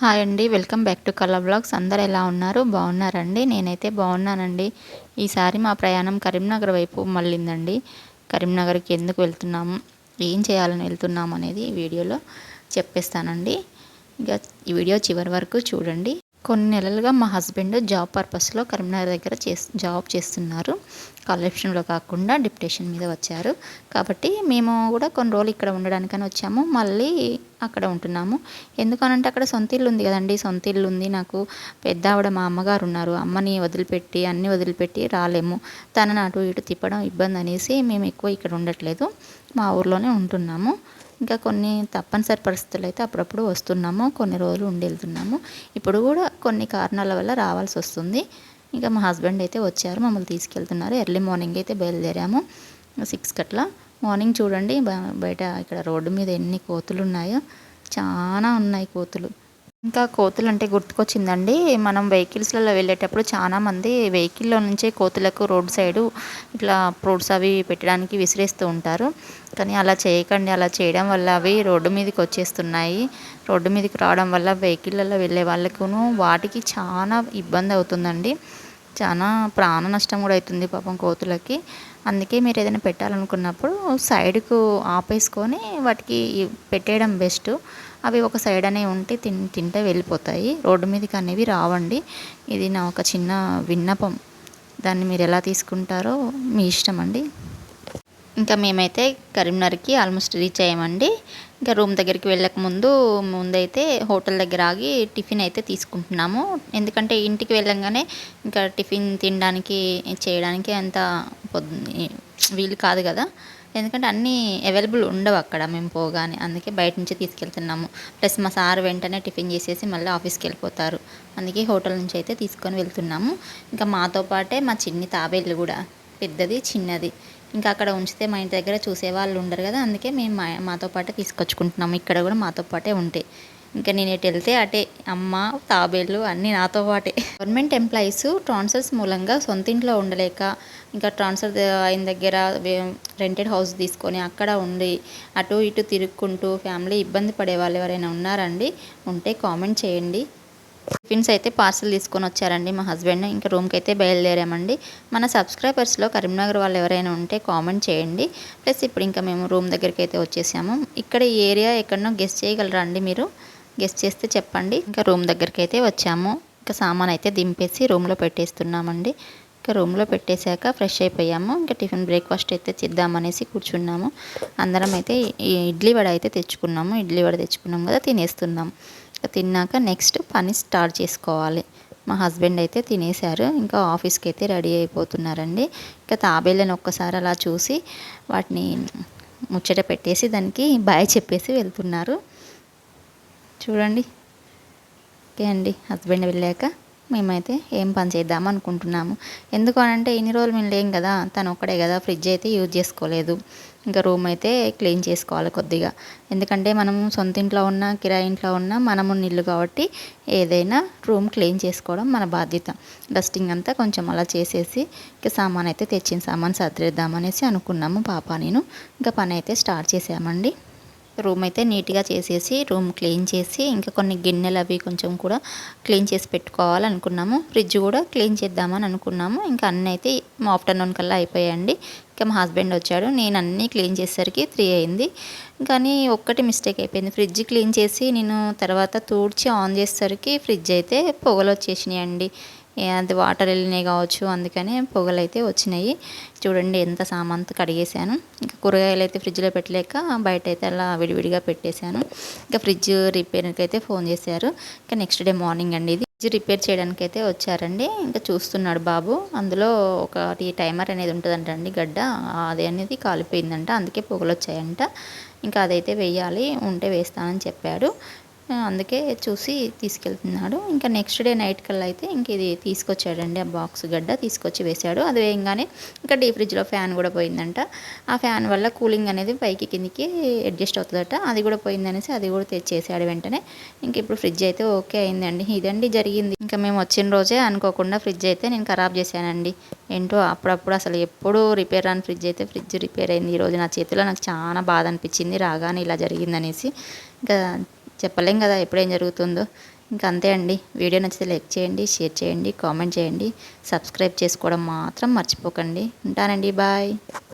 Hi అండి welcome back to colour blogs. అందరు ఎలా ఉన్నారు? బాగున్నారండి? నేనైతే బాగున్నానండి. ఈసారి మా ప్రయాణం కరీంనగర్ వైపు మళ్ళిందండి. కరీంనగర్కి ఎందుకు వెళ్తున్నాము? ఏం చేయాలని వెళ్తున్నాము అనేది వీడియోలో చెప్పేస్తానండి. ఇక ఈ వీడియో చివరి వరకు చూడండి. కొన్ని నెలలుగా మా హస్బెండ్ జాబ్ పర్పస్లో కరీంనగర్ దగ్గర చేస్ జాబ్ చేస్తున్నారు. కలెక్షన్లో కాకుండా డిప్యుటేషన్ మీద వచ్చారు. కాబట్టి మేము కూడా కొన్ని రోజులు ఇక్కడ ఉండడానికని వచ్చాము. మళ్ళీ అక్కడ ఉంటున్నాము. ఎందుకనంటే అక్కడ సొంత ఇల్లు ఉంది కదండి. సొంత ఇల్లు ఉంది నాకు పెద్ద ఆవిడ మా అమ్మగారు ఉన్నారు అమ్మని వదిలిపెట్టి అన్నీ వదిలిపెట్టి రాలేము. తనని అటు ఇటు తిప్పడం ఇబ్బంది అనేసి మేము ఎక్కువ ఇక్కడ ఉండట్లేదు. మా ఊర్లోనే ఉంటున్నాము. ఇంకా కొన్ని తప్పనిసరి పరిస్థితులు అయితే అప్పుడప్పుడు వస్తున్నాము. కొన్ని రోజులు ఉండి వెళ్తున్నాము. ఇప్పుడు కూడా కొన్ని కారణాల వల్ల రావాల్సి వస్తుంది. ఇంకా మా హస్బెండ్ అయితే వచ్చారు. మమ్మల్ని తీసుకెళ్తున్నారు. ఎర్లీ మార్నింగ్ అయితే బయలుదేరాము. సిక్స్ కట్లా. మార్నింగ్ చూడండి బయట ఇక్కడ రోడ్డు మీద ఎన్ని కోతులు ఉన్నాయో చాలా ఉన్నాయి కోతులు. ఇంకా కోతులు అంటే గుర్తుకొచ్చిందండి మనం వెహికల్స్లలో వెళ్ళేటప్పుడు చాలా మంది వెహికల్లో నుంచే కోతులకు రోడ్ సైడు ఇట్లా ఫ్రూట్స్ అవి పెట్టడానికి విసిరేస్తూ ఉంటారు. కానీ అలా చేయకండి అలా చేయడం వల్ల అవి రోడ్డు మీదకి వచ్చేస్తున్నాయి. రోడ్డు మీదకి రావడం వల్ల వెహికల్లలో వెళ్ళే వాళ్ళకును వాటికి చాలా ఇబ్బంది అవుతుందండి. చాలా ప్రాణ నష్టం కూడా అవుతుంది పాపం కోతులకి. అందుకే మీరు ఏదైనా పెట్టాలనుకున్నప్పుడు సైడ్కు ఆపేసుకొని వాటికి పెట్టేయడం బెస్ట్. అవి ఒక సైడ్ అనే ఉంటే తిన్ తింటే వెళ్ళిపోతాయి. రోడ్డు మీదకి అనేవి రావండి. ఇది నా ఒక చిన్న విన్నపం. దాన్ని మీరు ఎలా తీసుకుంటారో మీ ఇష్టం అండి. ఇంకా మేమైతే కరీంనగర్కి ఆల్మోస్ట్ రీచ్ అయ్యామండి. ఇంకా రూమ్ దగ్గరికి వెళ్ళక ముందు ముందైతే హోటల్ దగ్గర ఆగి టిఫిన్ అయితే తీసుకుంటున్నాము. ఎందుకంటే ఇంటికి వెళ్ళంగానే ఇంకా టిఫిన్ తినడానికి చేయడానికి అంత వీలు కాదు కదా. ఎందుకంటే అన్నీ అవైలబుల్ ఉండవు అక్కడ. మేము పోగానే అందుకే బయట నుంచి తీసుకెళ్తున్నాము. ప్లస్ మా సార్ వెంటనే టిఫిన్ చేసేసి మళ్ళీ ఆఫీస్కి వెళ్ళిపోతారు. అందుకే హోటల్ నుంచి అయితే తీసుకొని వెళ్తున్నాము. ఇంకా మాతో పాటే మా చిన్ని తాబేళ్ళు కూడా. పెద్దది చిన్నది. ఇంకా అక్కడ ఉంచితే మా ఇంటి దగ్గర చూసే వాళ్ళు ఉండరు కదా. అందుకే మేము మా మాతో పాటే తీసుకొచ్చుకుంటున్నాము. ఇక్కడ కూడా మాతో పాటే ఉంటాయి ఇంకా నేను ఎటు వెళ్తే అటే అమ్మ తాబేళ్ళు అన్నీ నాతో పాటే. గవర్నమెంట్ ఎంప్లాయీస్ ట్రాన్స్ఫర్స్ మూలంగా సొంత ఇంట్లో ఉండలేక ఇంకా ట్రాన్స్ఫర్ అయిన దగ్గర రెంటెడ్ హౌస్ తీసుకొని అక్కడ ఉండి అటు ఇటు తిరుక్కుంటూ ఫ్యామిలీ ఇబ్బంది పడే వాళ్ళు ఎవరైనా ఉన్నారండి ఉంటే కామెంట్ చేయండి. టిఫిన్స్ అయితే పార్సల్ తీసుకొని వచ్చారండి మా హస్బెండ్ ఇంకా రూమ్కి అయితే బయలుదేరామండి. మన సబ్స్క్రైబర్స్లో కరీంనగర్ వాళ్ళు ఎవరైనా ఉంటే కామెంట్ చేయండి. ప్లస్ ఇప్పుడు ఇంకా మేము రూమ్ దగ్గరికి అయితే వచ్చేసాము. ఇక్కడ ఈ ఏరియా ఎక్కడనో గెస్ట్ చేయగలరా అండి మీరు? గెస్ట్ చేస్తే చెప్పండి. ఇంకా రూమ్ దగ్గరికి అయితే వచ్చాము. ఇంకా సామాన్ అయితే దింపేసి రూమ్లో పెట్టేస్తున్నామండి. ఇంకా రూమ్లో పెట్టేశాక ఫ్రెష్ అయిపోయాము. ఇంకా టిఫిన్ బ్రేక్ఫాస్ట్ అయితే చేద్దామనేసి కూర్చున్నాము. అందరం అయితే ఈ ఇడ్లీ వడ అయితే తెచ్చుకున్నాము. ఇడ్లీ వడ తెచ్చుకున్నాం కదా తినేస్తున్నాం. ఇంకా తిన్నాక నెక్స్ట్ పని స్టార్ట్ చేసుకోవాలి. మా హస్బెండ్ అయితే తినేశారు. ఇంకా ఆఫీస్కి అయితే రెడీ అయిపోతున్నారండి. ఇంకా తాబేళ్ళని ఒక్కసారి అలా చూసి వాటిని ముచ్చట పెట్టేసి దానికి బాయ్ చెప్పేసి వెళ్తున్నారు. చూడండి. ఓకే అండి హస్బెండ్ వెళ్ళాక మేమైతే ఏం పని చేద్దాం అనుకుంటున్నాము. ఎందుకు అనంటే ఇన్ని రోజులు మేము లేం కదా తను ఒక్కడే కదా ఫ్రిడ్జ్ అయితే యూజ్ చేసుకోలేదు. ఇంకా రూమ్ అయితే క్లీన్ చేసుకోవాలి కొద్దిగా. ఎందుకంటే మనం సొంత ఇంట్లో ఉన్న కిరాయి ఇంట్లో ఉన్న మనము నీళ్ళు కాబట్టి ఏదైనా రూమ్ క్లీన్ చేసుకోవడం మన బాధ్యత. డస్టింగ్ అంతా కొంచెం అలా చేసేసి ఇంకా సామాన్ అయితే తెచ్చిన సామాన్ సర్దిద్దామనేసి అనుకున్నాము పాప నేను. ఇంకా పని అయితే స్టార్ట్ చేసామండి. రూమ్ అయితే నీట్గా చేసేసి రూమ్ క్లీన్ చేసి ఇంకా కొన్ని గిన్నెలు అవి కొంచెం కూడా క్లీన్ చేసి పెట్టుకోవాలనుకున్నాము. ఫ్రిడ్జ్ కూడా క్లీన్ చేద్దామని అనుకున్నాము. ఇంకా అన్నీ అయితే ఆఫ్టర్నూన్ కల్లా అయిపోయాయండి. ఇంకా మా హస్బెండ్ వచ్చాడు. నేను అన్నీ క్లీన్ చేసేసరికి త్రీ అయింది. కానీ ఒక్కటి మిస్టేక్ అయిపోయింది. ఫ్రిడ్జ్ క్లీన్ చేసి నేను తర్వాత తూడ్చి ఆన్ చేసేసరికి ఫ్రిడ్జ్ అయితే పొగలు వచ్చేసినాయి అండి అది వాటర్ వెళ్ళినాయి కావచ్చు అందుకనే పొగలు అయితే వచ్చినాయి. చూడండి ఎంత సామాన్తో కడిగేశాను. ఇంకా కూరగాయలు అయితే ఫ్రిడ్జ్లో పెట్టలేక బయట అయితే అలా విడివిడిగా పెట్టేశాను. ఇంకా ఫ్రిడ్జ్ రిపేర్కి అయితే ఫోన్ చేశారు. ఇంకా నెక్స్ట్ డే మార్నింగ్ అండి ఇది. ఫ్రిడ్జ్ రిపేర్ చేయడానికి అయితే వచ్చారండి. ఇంకా చూస్తున్నాడు బాబు. అందులో ఒకటి టైమర్ అనేది ఉంటుందంటండి గడ్డ. అది అనేది కాలిపోయిందంట. అందుకే పొగలు వచ్చాయంట ఇంకా అదైతే వేయాలి. ఉంటే వేస్తానని చెప్పాడు. అందుకే చూసి తీసుకెళ్తున్నాడు. ఇంకా నెక్స్ట్ డే నైట్ కల్లా అయితే ఇంక ఇది తీసుకొచ్చాడండి. ఆ బాక్స్ గడ్డ తీసుకొచ్చి వేశాడు. అది వేయంగానే ఇంకా డీ ఫ్రిడ్జ్లో ఫ్యాన్ కూడా పోయిందంట. ఆ ఫ్యాన్ వల్ల కూలింగ్ అనేది పైకి కిందికి అడ్జస్ట్ అవుతుందట. అది కూడా పోయిందనేసి అది కూడా తెచ్చేసాడు వెంటనే. ఇంక ఇప్పుడు ఫ్రిడ్జ్ అయితే ఓకే అయిందండి. ఇదండి జరిగింది. ఇంకా మేము వచ్చిన రోజే అనుకోకుండా ఫ్రిడ్జ్ అయితే నేను ఖరాబ్ చేశానండి. ఏంటో అప్పుడప్పుడు అసలు ఎప్పుడు రిపేర్ రాని ఫ్రిడ్జ్ అయితే ఫ్రిడ్జ్ రిపేర్ అయింది. ఈరోజు నా చేతిలో నాకు చాలా బాధ అనిపించింది. రాగానే ఇలా జరిగిందనేసి. ఇంకా చెప్పలేం కదా ఎప్పుడేం జరుగుతుందో. ఇంకా అంతే అండి. వీడియో నచ్చితే లైక్ చేయండి షేర్ చేయండి కామెంట్ చేయండి. సబ్స్క్రైబ్ చేసుకోవడం మాత్రం మర్చిపోకండి. ఉంటానండి. బాయ్.